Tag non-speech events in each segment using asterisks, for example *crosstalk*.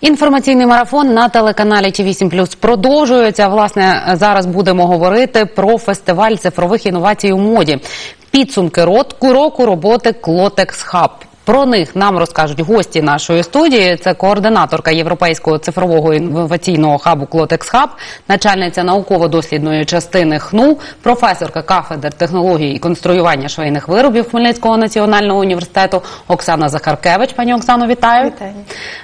Інформаційний марафон на телеканалі Ті 8 продовжується. Власне, зараз будемо говорити про фестиваль цифрових інновацій у моді. Підсумки року роботи Клотекс Хаб. Про них нам розкажуть гості нашої студії. Це координаторка Європейського цифрового інноваційного хабу Клотекс Хаб, начальниця науково-дослідної частини ХНУ, професорка кафедр технології і конструювання швейних виробів Хмельницького національного університету Оксана Захаркевич. Пані Оксано, вітаю. Вітаю.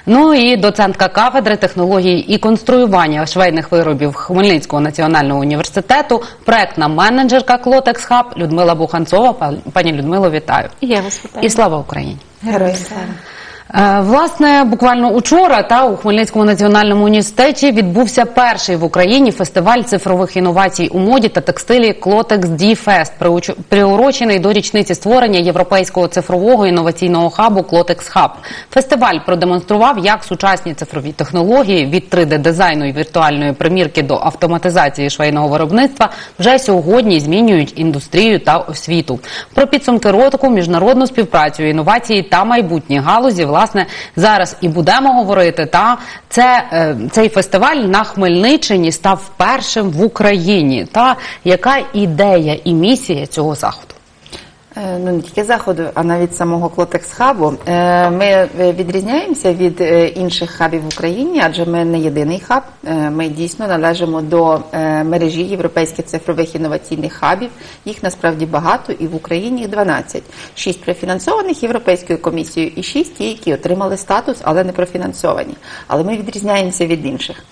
Ну і доцентка кафедри технології і конструювання швейних виробів Хмельницького національного університету, проектна менеджерка Клотекс Хаб Людмила Буханцова. Пані Людмило, вітаю. Я вас вітаю. І слава Україні. Героям слава. Е, Власне, буквально учора та у Хмельницькому національному університеті відбувся перший в Україні фестиваль цифрових інновацій у моді та текстилі Клотекс приуч- приурочений до річниці створення європейського цифрового інноваційного хабу Клотекс Хаб. Фестиваль продемонстрував, як сучасні цифрові технології від 3D дизайну і віртуальної примірки до автоматизації швейного виробництва вже сьогодні змінюють індустрію та освіту. Про підсумки року, міжнародну співпрацю, інновації та майбутні галузі, власне, зараз і будемо говорити. Та це е, цей фестиваль на Хмельниччині став першим в Україні. Та яка ідея і місія цього заходу? Е, Ну, не тільки заходу, а навіть самого Клотекс хабу. Е, Ми е, відрізняємося від інших хабів в Україні, адже ми не єдиний хаб. Ми дійсно належимо до мережі європейських цифрових інноваційних хабів. Їх насправді багато, і в Україні їх 12. Шість профінансованих Європейською комісією і шість які отримали статус, але не профінансовані. Але ми відрізняємося від інших,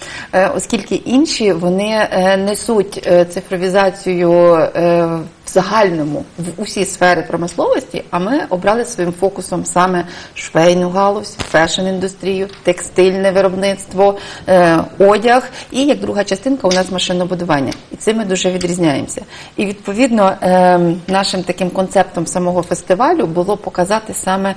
оскільки інші вони несуть цифровізацію загальному в усі сфери промисловості, а ми обрали своїм фокусом саме швейну галузь, фешн-індустрію, текстильне виробництво, е, одяг і як друга частинка у нас машинобудування. І цим ми дуже відрізняємося. І відповідно е, нашим таким концептом самого фестивалю було показати саме.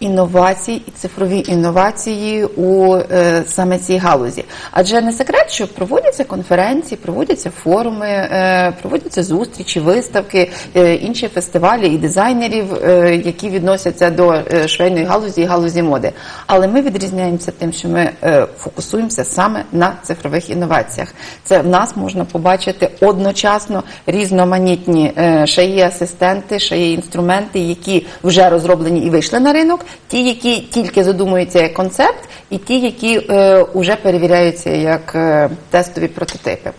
Інновації і цифрові інновації у е, саме цій галузі, адже не секрет, що проводяться конференції, проводяться форуми, е, проводяться зустрічі, виставки, е, інші фестивалі і дизайнерів, е, які відносяться до е, швейної галузі і галузі моди. Але ми відрізняємося тим, що ми е, фокусуємося саме на цифрових інноваціях. Це в нас можна побачити одночасно різноманітні е, шаї асистенти, шаї інструменти, які вже розроблені і вийшли на ринок, ті, які тільки задумуються як концепт, і ті, які е, вже перевіряються як е, тестові прототипи.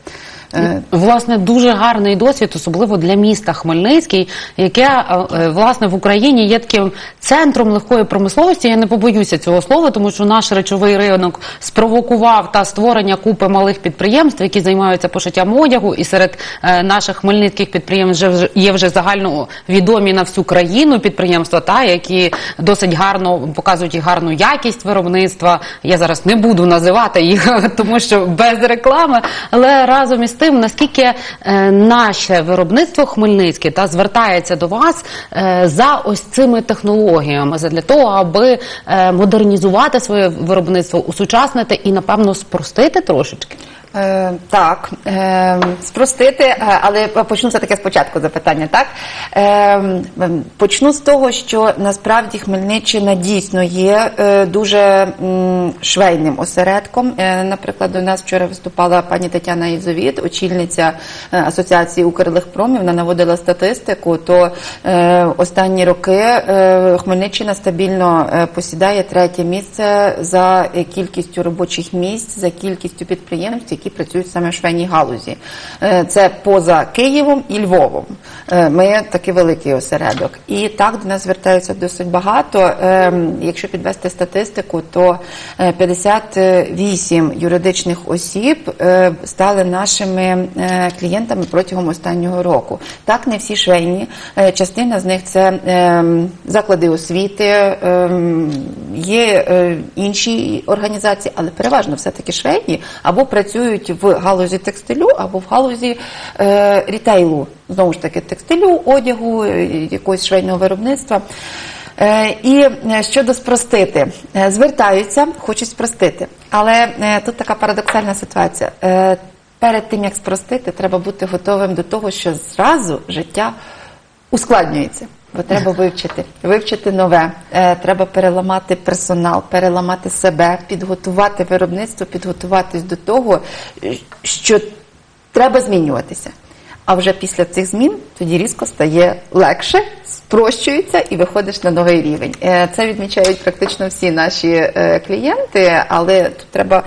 Е, Власне, дуже гарний досвід, особливо для міста Хмельницький, яке е, е, власне в Україні є таким центром легкої промисловості. Я не побоюся цього слова, тому що наш речовий ринок спровокував та створення купи малих підприємств, які займаються пошиттям одягу. І серед наших хмельницьких підприємств вже- є вже загально відомі на всю країну підприємства, та які досить гарно показують і гарну якість виробництва. Я зараз не буду називати їх, *laughs* тому що без реклами, але разом із тим, наскільки е, наше виробництво хмельницьке та звертається до вас е, за ось цими технологіями, для того, аби е, модернізувати своє виробництво, усучаснити і напевно спростити трошечки. Е, так, е, спростити, е, але почну все таки спочатку запитання. Так е, почну з того, що насправді Хмельниччина дійсно є е, дуже швейним осередком. Е, наприклад, до нас вчора виступала пані Тетяна Ізовіт, очільниця асоціації Укрлихпромів. Вона наводила статистику. То останні роки Хмельниччина стабільно посідає третє місце за кількістю робочих місць, за кількістю підприємств, які працюють саме в швейній галузі. Е, Це поза Києвом і Львовом. Е, Ми такий великий осередок. І так до нас звертаються досить багато. Е, Якщо підвести статистику, то е, 58 юридичних осіб е, стали нашими е, клієнтами протягом останнього року. Так, не всі швейні. Е, Частина з них це е, заклади освіти, е, є е, інші організації, але переважно все-таки швейні або працюють в галузі текстилю, або в галузі е, рітейлу, знову ж таки, текстилю, одягу, е, якогось швейного виробництва. Е, І е, щодо спростити, звертаються, хочуть спростити. Але тут така парадоксальна ситуація. Перед тим як спростити, треба бути готовим до того, що зразу життя ускладнюється. Бо треба вивчити, вивчити нове. Е, треба переламати персонал, переламати себе, підготувати виробництво, підготуватись до того, що треба змінюватися. А вже після цих змін тоді різко стає легше, спрощується і виходиш на новий рівень. Е, Це відмічають практично всі наші е, клієнти, але тут треба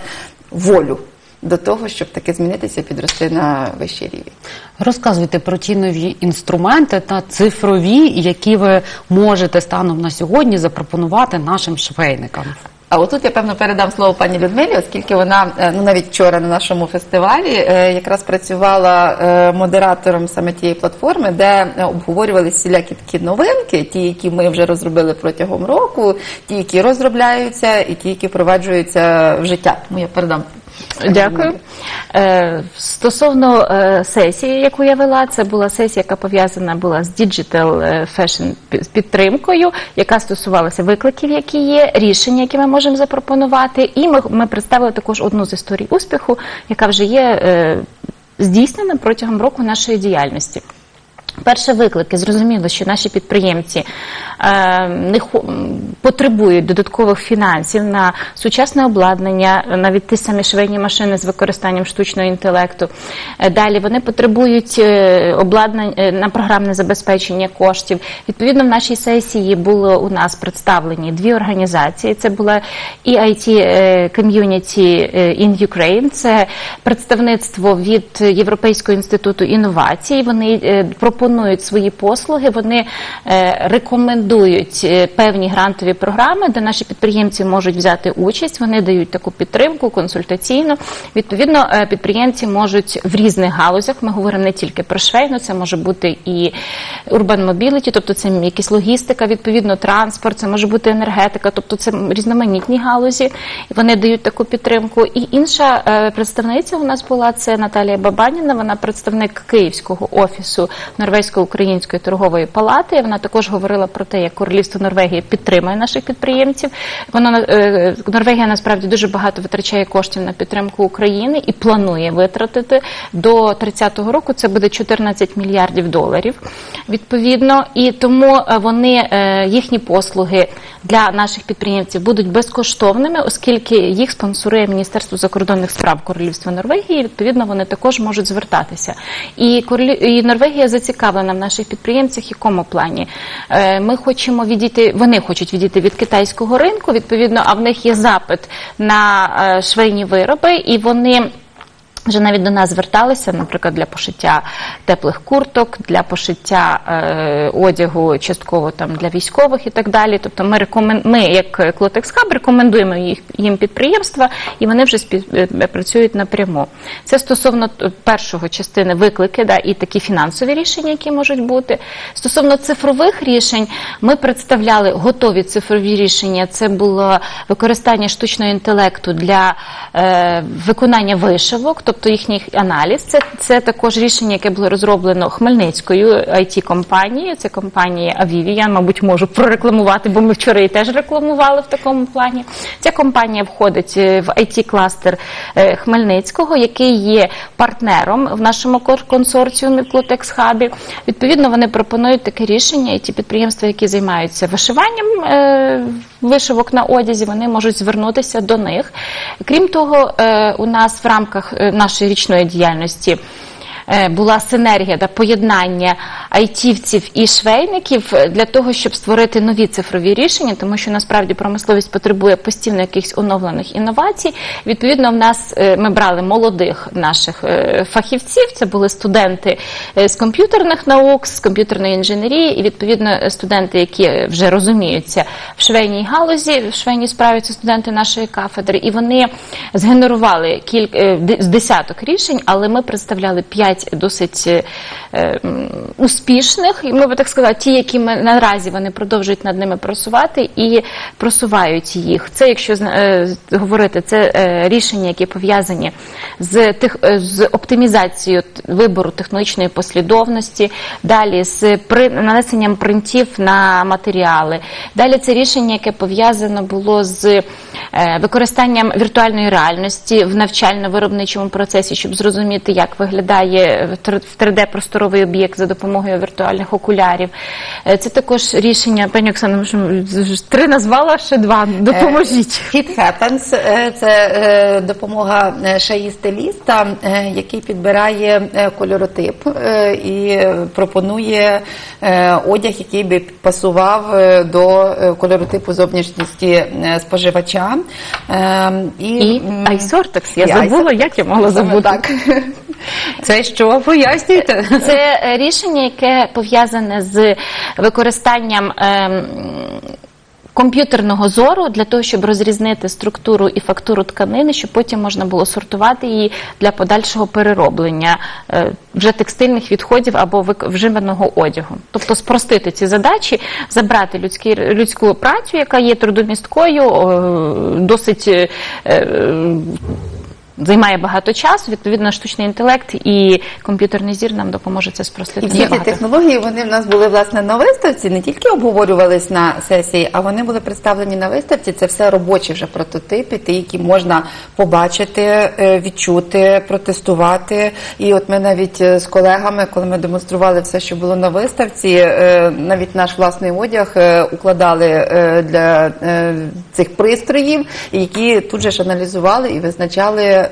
волю до того, щоб таки змінитися, підрости на вищий рівень. Розказуйте про ті нові інструменти та цифрові, які ви можете станом на сьогодні запропонувати нашим швейникам. А отут я певно передам слово пані Людмилі, оскільки вона е, ну навіть вчора на нашому фестивалі е, якраз працювала е, модератором саме тієї платформи, де обговорювалися всілякі такі новинки, ті, які ми вже розробили протягом року, ті, які розробляються, і ті, які впроваджуються в життя. Тому я передам. Дякую. Е, Стосовно е, сесії, яку я вела, це була сесія, яка пов'язана була з Digital фешн Fashion підтримкою, яка стосувалася викликів, які є, рішення, які ми можемо запропонувати. І ми, ми представили також одну з історій успіху, яка вже є е, здійснена протягом року нашої діяльності. Перше виклики зрозуміло, що наші підприємці е, не потребують додаткових фінансів на сучасне обладнання, навіть ті самі швейні машини з використанням штучного інтелекту. Е, далі вони потребують е, обладнань е, на програмне забезпечення коштів. Відповідно, в нашій сесії було у нас представлені дві організації. Це була EIT е, Community in Ukraine, це представництво від Європейського інституту інновацій. Вони е, пропонують свої послуги, вони е, рекомендують е, певні грантові програми, де наші підприємці можуть взяти участь. Вони дають таку підтримку консультаційну. Відповідно, е, підприємці можуть в різних галузях. Ми говоримо не тільки про швейну, це може бути і urban mobility, тобто це якась логістика, відповідно, транспорт, це може бути енергетика, тобто це різноманітні галузі. Вони дають таку підтримку. І інша представниця у нас була це Наталія Бабаніна. Вона представник Київського офісу Норвезько-української торгової палати. Вона також говорила про те, як королівство Норвегії підтримує наших підприємців. Вона е, Норвегія насправді дуже багато витрачає коштів на підтримку України і планує витратити до 30-го року. Це буде 14 мільярдів доларів. Відповідно, і тому е, вони е, їхні послуги для наших підприємців будуть безкоштовними, оскільки їх спонсорує Міністерство закордонних справ Королівства Норвегії. Відповідно, вони також можуть звертатися. І Норвегія зацікавлена в наших підприємцях. Якому плані Е, ми хочемо відійти, вони хочуть відійти від китайського ринку. Відповідно, а в них є запит на е, швейні вироби, і вони. Вже навіть до нас зверталися, наприклад, для пошиття теплих курток, для пошиття е, одягу частково там для військових і так далі. Тобто, ми рекомен... ми, як Клотекс Хаб, рекомендуємо їх їм підприємства, і вони вже спів... е, напряму. Це стосовно т- першого частини виклики, да, і такі фінансові рішення, які можуть бути. Стосовно цифрових рішень, ми представляли готові цифрові рішення. Це було використання штучного інтелекту для е, виконання вишивок, тобто їхній аналіз. Це, це також рішення, яке було розроблено Хмельницькою it компанією Це компанія Avivi. Я, мабуть, можу прорекламувати, бо ми вчора її теж рекламували в такому плані. Ця компанія входить е, в it кластер е, Хмельницького, який є партнером в нашому консорціумі в Клотекс Хабі. Відповідно, вони пропонують таке рішення, і ті підприємства, які займаються вишиванням е, вишивок на одязі, вони можуть звернутися до них. Крім того, е, у нас в рамках е, нашої річної діяльності. Е, Була синергія та поєднання айтівців і швейників е, для того, щоб створити нові цифрові рішення, тому що насправді промисловість потребує постійно якихось оновлених інновацій. Відповідно, в нас е, ми брали молодих наших фахівців. Це були студенти з комп'ютерних наук, з комп'ютерної інженерії, і відповідно студенти, які вже розуміються в швейній галузі, в швейній справі це студенти нашої кафедри, і вони згенерували кілька з десяток рішень, але ми представляли п'ять досить е, успішних, ми би так сказали, ті, які ми наразі вони продовжують над ними просувати і просувають їх. Це, якщо е, говорити, це е, рішення, які пов'язані з тих е, з оптимізацією вибору технологічної послідовності, далі з при нанесенням принтів на матеріали. Далі це рішення, яке пов'язано було з використанням віртуальної реальності в навчально-виробничому процесі, щоб зрозуміти, як виглядає в 3D-просторовий об'єкт за допомогою віртуальних окулярів. Е, Це також рішення, пані Оксана, три назвала, ще два. Допоможіть. It happens е, – це е, допомога е, шаї-стиліста, е, який підбирає е, кольоротип е, і е, пропонує е, одяг, який би пасував е, до е, кольоротипу зовнішності е, споживача. Е, І айсортекс. Я і забула, айсортекс. як я могла забути. Так. *laughs* Це що пояснюєте? *laughs* Це рішення, яке пов'язане з використанням. ем, Комп'ютерного зору для того, щоб розрізнити структуру і фактуру тканини, щоб потім можна було сортувати її для подальшого перероблення е, вже текстильних відходів або вживаного одягу. Тобто спростити ці задачі, забрати людські, людську працю, яка є трудомісткою, досить е, е, займає багато часу. Відповідно, штучний інтелект і комп'ютерний зір нам допоможе це спростити. І всі ці технології вони в нас були власне на виставці, не тільки обговорювались на сесії, а вони були представлені на виставці. Це все робочі вже прототипи, ті, які можна побачити, е, відчути, протестувати. І от ми навіть е, з колегами, коли ми демонстрували все, що було на виставці, е, навіть наш власний одяг укладали для цих пристроїв, які тут же ж аналізували і визначали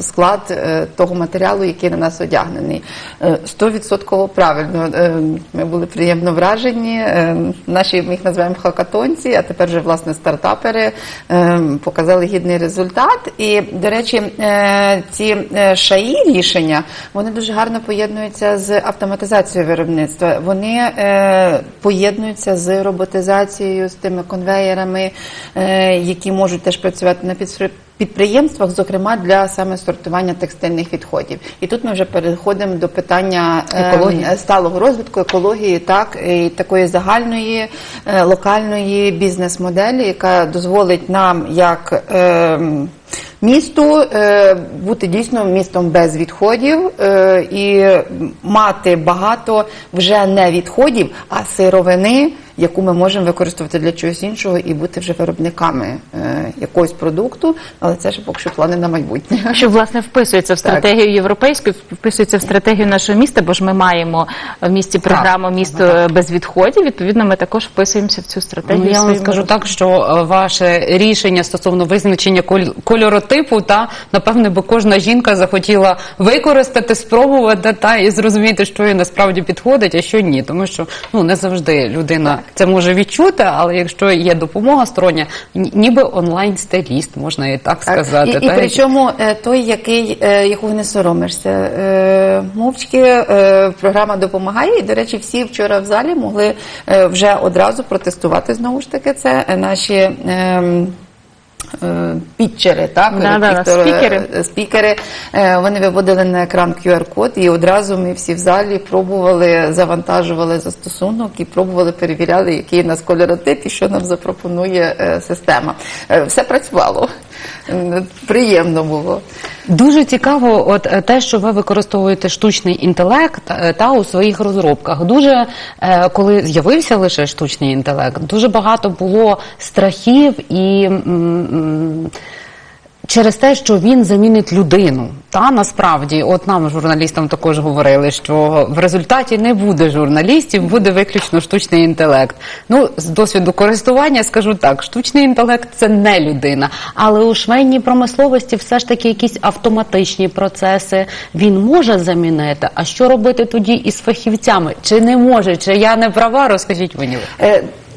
склад е, того матеріалу, який на нас одягнений. Е, Стовідсотково правильно. Е, Ми були приємно вражені. Е, Наші ми їх називаємо хакатонці, а тепер вже власне стартапери е, показали гідний результат. І, до речі, е, ці е, шаї рішення вони дуже гарно поєднуються з автоматизацією виробництва. Вони е, поєднуються з роботизацією, з тими конвеєрами, е, які можуть теж працювати на підстр- підприємствах, зокрема для саме сортування текстильних відходів. І тут ми вже переходимо до питання е, Екології. сталого розвитку, екології, так і такої загальної е, локальної бізнес-моделі, яка дозволить нам як е, місту е, бути дійсно містом без відходів е, і мати багато вже не відходів, а сировини, яку ми можемо використовувати для чогось іншого і бути вже виробниками е, якогось продукту, але це ж поки що плани на майбутнє. Що власне вписується в стратегію європейську, вписується в стратегію нашого міста, бо ж ми маємо в місті програму місто без відходів. Відповідно, ми також вписуємося в цю стратегію. Ну, я вам скажу так, що ваше рішення стосовно визначення коль- кольоротипу, та напевне би кожна жінка захотіла використати, спробувати та і зрозуміти, що їй насправді підходить, а що ні. Тому що ну не завжди людина це може відчути, але якщо є допомога стороння, ніби онлайн стиліст, можна і так сказати. І, і та, причому е, той, який, е, якого не соромишся. Е, Мовчки програма допомагає. І, до речі, всі вчора в залі могли вже одразу протестувати знову ж таки це наші. Е, Пітчери, так ті, хто, е, спікери. спікери, е, вони виводили на екран QR-код, і одразу ми всі в залі пробували, завантажували застосунок і пробували, перевіряли, який у нас кольоротип і що нам запропонує система. Все працювало. Приємно було. Дуже цікаво, от те, що ви використовуєте штучний інтелект та у своїх розробках. Дуже коли з'явився лише штучний інтелект, дуже багато було страхів і. Через те, що він замінить людину, та насправді, от нам журналістам також говорили, що в результаті не буде журналістів, буде виключно штучний інтелект. Ну, з досвіду користування скажу так: штучний інтелект це не людина, але у швейній промисловості все ж таки якісь автоматичні процеси він може замінити. А що робити тоді із фахівцями? Чи не може? Чи я не права? Розкажіть мені.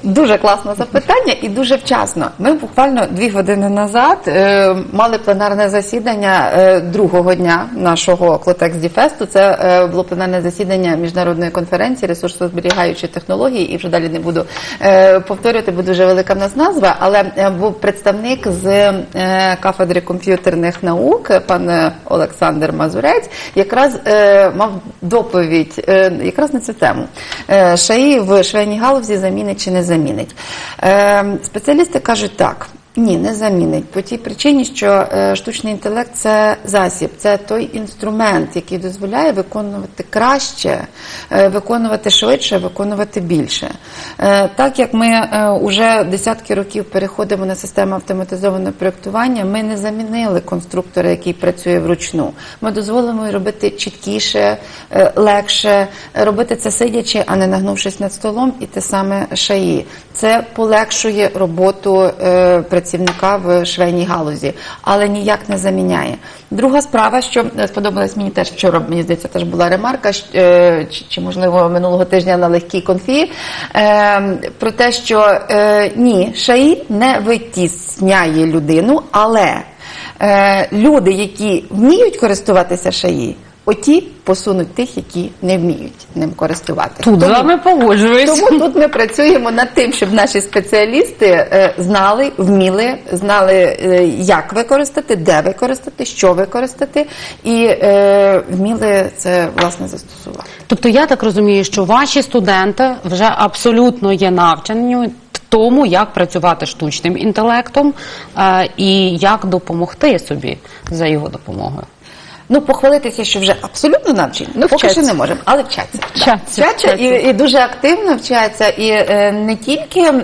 Дуже класне запитання і дуже вчасно. Ми буквально дві години назад е, мали пленарне засідання е, другого дня нашого Клотекс Діфесту. Це е, було пленарне засідання міжнародної конференції ресурсозберігаючі технології. І вже далі не буду е, повторювати, бо дуже велика в нас назва. Але е, був представник з е, кафедри комп'ютерних наук, пан е, Олександр Мазурець, якраз е, мав доповідь е, якраз на цю тему. Е, шаї в швейній галузі замінить чи не замінить. Е, спеціалісти кажуть так. Ні, не замінить. По тій причині, що е, штучний інтелект це засіб, це той інструмент, який дозволяє виконувати краще, е, виконувати швидше, виконувати більше. Е, так як ми е, уже десятки років переходимо на систему автоматизованого проєктування, ми не замінили конструктора, який працює вручну. Ми дозволимо робити чіткіше, легше, робити це сидячи, а не нагнувшись над столом, і те саме шаї. Це полегшує роботу е, працівника в швейній галузі, але ніяк не заміняє. Друга справа, що е, сподобалась мені теж вчора, мені здається, теж була ремарка, е, чи, можливо минулого тижня на легкій конфі, е, про те, що е, ні, шаї не витісняє людину, але люди, які вміють користуватися шаї, оті посунуть тих, які не вміють ним користуватися. Тут з вами погоджуюсь. тому тут ми працюємо над тим, щоб наші спеціалісти е, знали, вміли, знали, е, як використати, де використати, що використати, і е, вміли це власне застосувати. Тобто я так розумію, що ваші студенти вже абсолютно є навчені тому, як працювати штучним інтелектом е, і як допомогти собі за його допомогою. Ну, похвалитися, що вже абсолютно навчені, ну, поки що не можемо, але вчаться. Да. Вчаться, Вчаться і, і дуже активно вчаться, і е, не тільки е,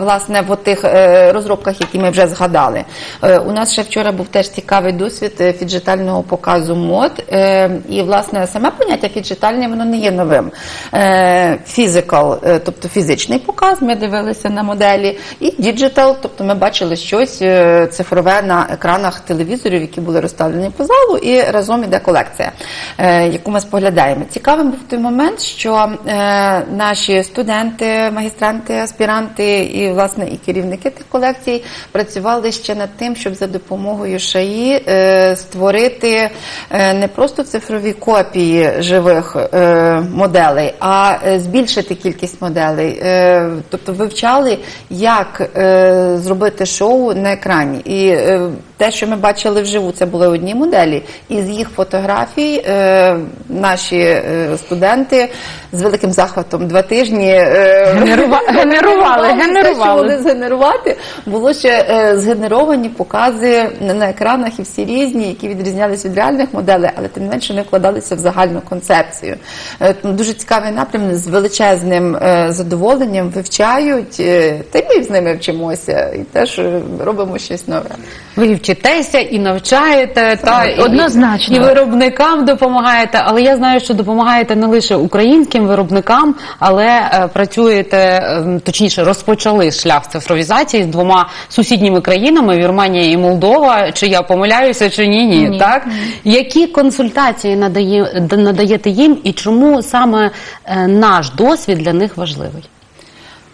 власне в тих е, розробках, які ми вже згадали. Е, у нас ще вчора був теж цікавий досвід е, фіджитального показу мод. Е, і власне саме поняття фіджитальне воно не є новим. Е, Physical, е, тобто фізичний показ, ми дивилися на моделі, і діджитал, тобто ми бачили щось е, цифрове на екранах телевізорів, які були розставлені по залу, і разом іде колекція, е, яку ми споглядаємо. Цікавим був той момент, що е, наші студенти, магістранти, аспіранти і власне і керівники тих колекцій працювали ще над тим, щоб за допомогою ШАІ е, створити не просто цифрові копії живих моделей, а збільшити кількість моделей. Тобто вивчали, як зробити шоу на екрані. І те, що ми бачили вживу, це були одні моделі. І з їх фотографій е, наші е, студенти з великим захватом два тижні е, Генерува- *laughs* генерували, що генерували. згенерувати, було ще е, згенеровані покази на, на екранах і всі різні, які відрізнялися від реальних моделей, але тим не менше не вкладалися в загальну концепцію. Е, тому дуже цікавий напрям з величезним задоволенням вивчають, та й ми з ними вчимося, і теж робимо щось нове. Ви вчитеся і навчаєте, та Однозначно. і виробникам допомагаєте. Але я знаю, що допомагаєте не лише українським виробникам, але е, працюєте е, точніше, розпочали шлях цифровізації з двома сусідніми країнами Вірменія і Молдова. Чи я помиляюся, чи ні? Ні, Ні. так які консультації надає надаєте їм, і чому саме е, наш досвід для них важливий?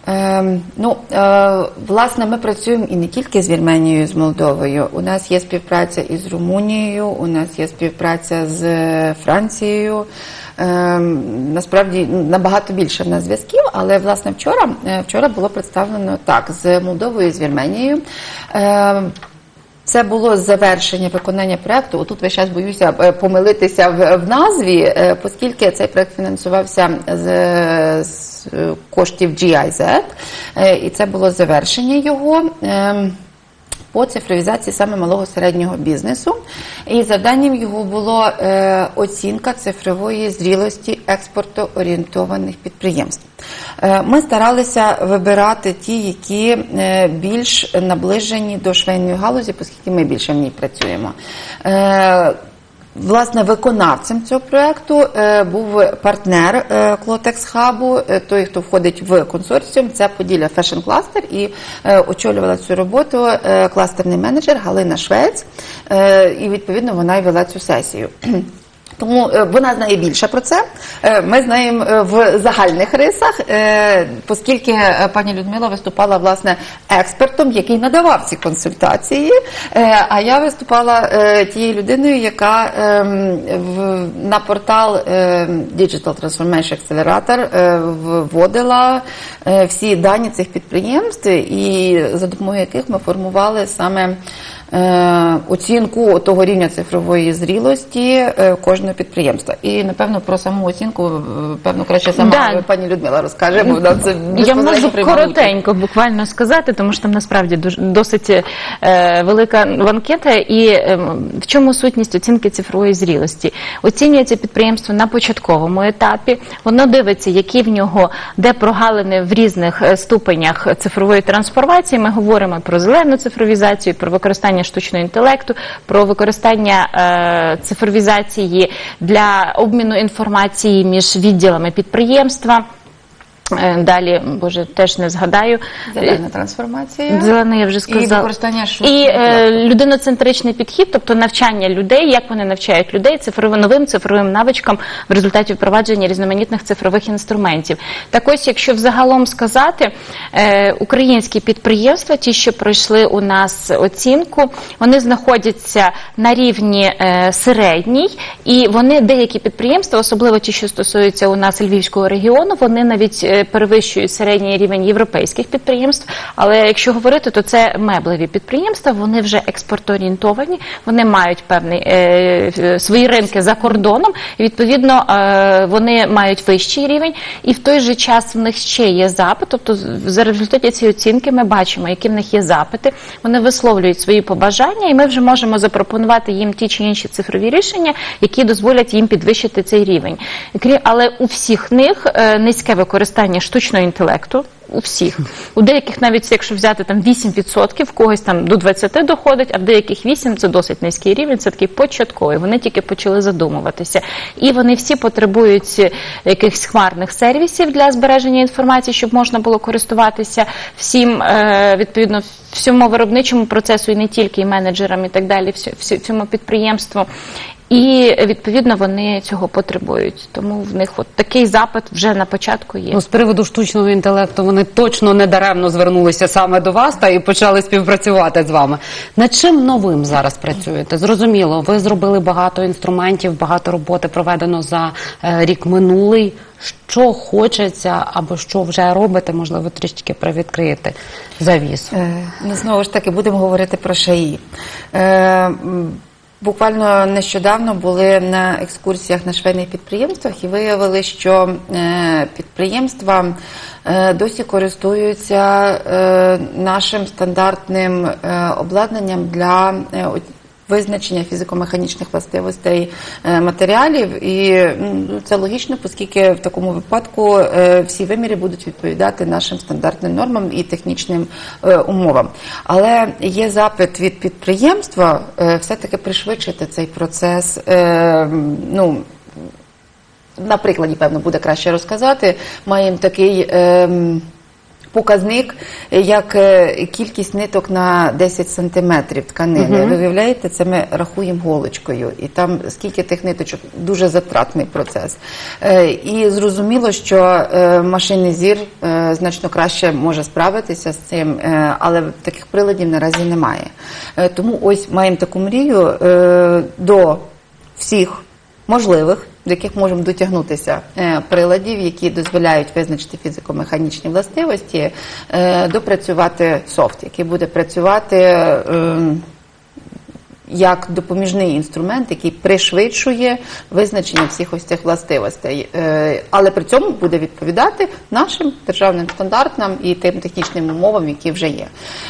Ем, ну, е, власне, ми працюємо і не тільки з Вірменією, з Молдовою. У нас є співпраця із Румунією, у нас є співпраця з Францією. Ем, насправді ну, набагато більше в нас зв'язків, але власне вчора, е, вчора було представлено так з Молдовою і з Вірменією. Ем, це було завершення виконання проекту. Отут весь час боюся е, помилитися в, в назві, е, оскільки цей проект фінансувався з, з коштів GIZ, е, і це було завершення його. По цифровізації саме малого середнього бізнесу, і завданням його було е, оцінка цифрової зрілості експортоорієнтованих підприємств. Е, ми старалися вибирати ті, які е, більш наближені до швейної галузі, оскільки ми більше в ній працюємо. Е, Власне, виконавцем цього проекту е, був партнер Клотекс Хабу, е, той, хто входить в консорціум, це Поділля Fashion Cluster, і е, очолювала цю роботу кластерний менеджер Галина Швець, і відповідно вона й вела цю сесію. Тому е, вона знає більше про це. Е, Ми знаємо е, в загальних рисах, оскільки пані Людмила виступала власне експертом, який надавав ці консультації. А я виступала тією людиною, яка ем, на портал Digital Transformation Accelerator вводила всі дані цих підприємств, і за допомогою яких ми формували саме оцінку того рівня цифрової зрілості е, кожного підприємства. І напевно про саму оцінку е, певно краще сама Да. пані Людмила розкаже, бо вона це Я можу коротенько буквально сказати, тому що там насправді дуже досить е, велика анкета. І е, в чому сутність оцінки цифрової зрілості? Оцінюється підприємство на початковому етапі. Воно дивиться, які в нього де прогалини в різних е, ступенях цифрової трансформації. Ми говоримо про зелену цифровізацію, про використання штучного інтелекту, про використання е, цифровізації для обміну інформації між відділами підприємства. Е, Далі, боже, теж не згадаю. Зелена трансформація. Зелене я вже сказала. використання штучного І е, людиноцентричний підхід, тобто навчання людей, як вони навчають людей цифровим новим цифровим навичкам в результаті впровадження різноманітних цифрових інструментів. Так ось, якщо взагалом сказати, е, українські підприємства, ті, що пройшли у нас оцінку, вони знаходяться на рівні е, середній, і вони деякі підприємства, особливо ті, що стосуються у нас Львівського регіону, вони навіть е, перевищують середній рівень європейських підприємств. Але якщо говорити, то це меблеві підприємства, вони вже експортоорієнтовані, вони мають певний е, е, свої ринки за кордоном, і відповідно е, вони мають вищий рівень, і в той же час в них ще є запит. Тобто, за результаті цієї оцінки ми бачимо, які в них є запити. Вони висловлюють свої побажання, і ми вже можемо запропонувати їм ті чи інші цифрові рішення, які дозволять їм підвищити цей рівень. Але у всіх них е, низьке використання штучного інтелекту. У всіх у деяких навіть якщо взяти там 8%, в когось там до 20 доходить, а в деяких 8 – це досить низький рівень. Це такий початковий. Вони тільки почали задумуватися, і вони всі потребують якихось хмарних сервісів для збереження інформації, щоб можна було користуватися всім е, відповідно всьому виробничому процесу, і не тільки і менеджерам, і так далі, всьому підприємству. І відповідно вони цього потребують. Тому в них от такий запит вже на початку є. Ну, з приводу штучного інтелекту вони точно не даремно звернулися саме до вас та і почали співпрацювати з вами. Над чим новим зараз працюєте? Зрозуміло, ви зробили багато інструментів, багато роботи проведено за е, рік минулий. Що хочеться або що вже робите, можливо, трішки привідкрити завісу. Е, Ну, знову ж таки, будемо говорити про ШАІ. Е, Буквально нещодавно були на екскурсіях на швейних підприємствах і виявили, що е, підприємства е, досі користуються е, нашим стандартним обладнанням для визначення фізико-механічних властивостей е, матеріалів, і це логічно, оскільки в такому випадку е, всі виміри будуть відповідати нашим стандартним нормам і технічним е, умовам. Але є запит від підприємства все-таки пришвидшити цей процес. Ну, на прикладі, певно, буде краще розказати. Маємо такий. Показник як е, кількість ниток на 10 сантиметрів тканини. Ви уявляєте, це ми рахуємо голочкою, і там скільки тих ниточок дуже затратний процес. Е, І зрозуміло, що е, машинний зір значно краще може справитися з цим, але таких приладів наразі немає. Тому ось маємо таку мрію до всіх можливих, до яких можемо дотягнутися е, приладів, які дозволяють визначити фізико-механічні властивості, е, допрацювати софт, який буде працювати. Як допоміжний інструмент, який пришвидшує визначення всіх ось цих властивостей, Е, але при цьому буде відповідати нашим державним стандартам і тим технічним умовам, які вже є.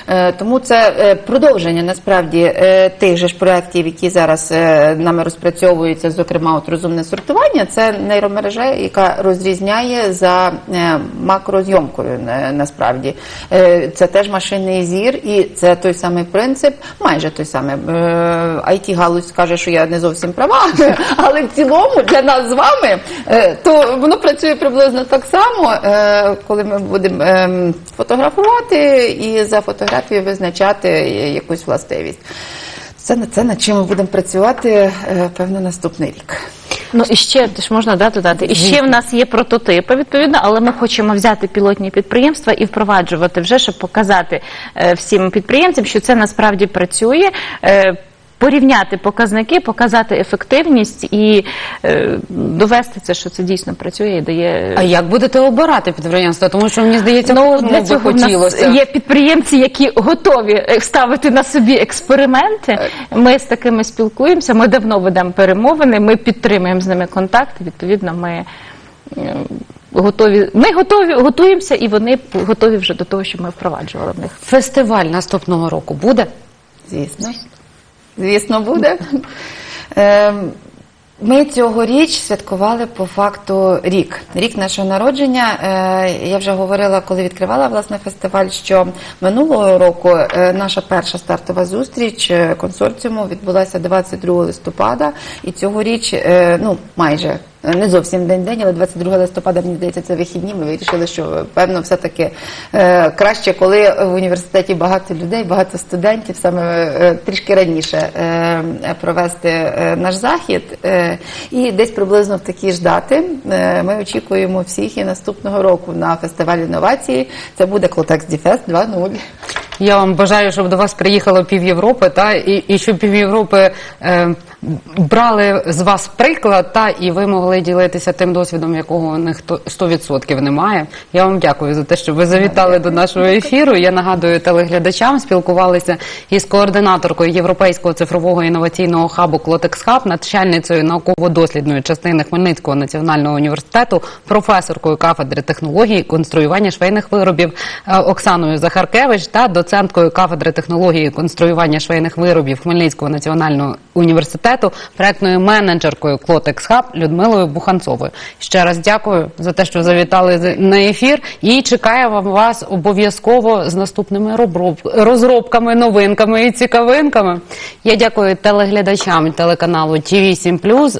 Е, Тому це е, продовження насправді тих же ж проєктів, які зараз нами розпрацьовуються, зокрема от розумне сортування. Це нейромережа, яка розрізняє за макрозйомкою насправді. Це теж машинний зір, і це той самий принцип, майже той самий. It галузь скаже, що я не зовсім права, *laughs* але в цілому для нас з вами е, то воно працює приблизно так само, е, коли ми будемо ем, фотографувати і за фотографією визначати е, якусь властивість. Це на це над чим ми будемо працювати е, певно наступний рік. Ну і ще ж можна да, додати. І ще в нас є прототипи, відповідно, але ми хочемо взяти пілотні підприємства і впроваджувати вже, щоб показати е, всім підприємцям, що це насправді працює. Е, порівняти показники, показати ефективність і е, довести це, що це дійсно працює і дає. А як будете обирати підприємства? Тому що мені здається, Ну, для цього в нас хотілося. є підприємці, які готові е, ставити на собі експерименти. Ми з такими спілкуємося. Ми давно ведемо перемовини. Ми підтримуємо з ними контакт. Відповідно, ми е, готові. Ми готові готуємося, і вони готові вже до того, щоб ми впроваджували в них. Фестиваль наступного року буде? Звісно. Звісно, буде. Ем, Ми цьогоріч святкували по факту рік. Рік нашого народження. Е, Я вже говорила, коли відкривала власне фестиваль, що минулого року е, наша перша стартова зустріч е, консорціуму відбулася 22 листопада, і цьогоріч, е, ну майже е, не зовсім день-день, але 22 листопада, мені здається, це вихідні. Ми вирішили, що певно, все-таки е, краще, коли в університеті багато людей, багато студентів, саме е, трішки раніше е, провести е, наш захід. Е, І десь приблизно в такі ж дати е, ми очікуємо всіх і наступного року на фестиваль інновації. Це буде Клотекс Діфест 2.0. Я вам бажаю, щоб до вас приїхало пів Європи, та і, і щоб пів Європи е, брали з вас приклад, та і ви могли ділитися тим досвідом, якого у них то- 100% немає. Я вам дякую за те, що ви завітали до нашого ефіру. Я нагадую телеглядачам, спілкувалися із координаторкою Європейського цифрового інноваційного хабу Клотекс Хаб, начальницею науково-дослідної частини Хмельницького національного університету, професоркою кафедри технології конструювання швейних виробів е, Оксаною Захаркевич та доценткою кафедри технології конструювання швейних виробів Хмельницького національного університету, проектною менеджеркою Клотекс Хаб Людмилою Буханцовою. Ще раз дякую за те, що завітали на ефір, і чекаємо вас обов'язково з наступними розробками, новинками і цікавинками. Я дякую телеглядачам телеканалу ТВ 7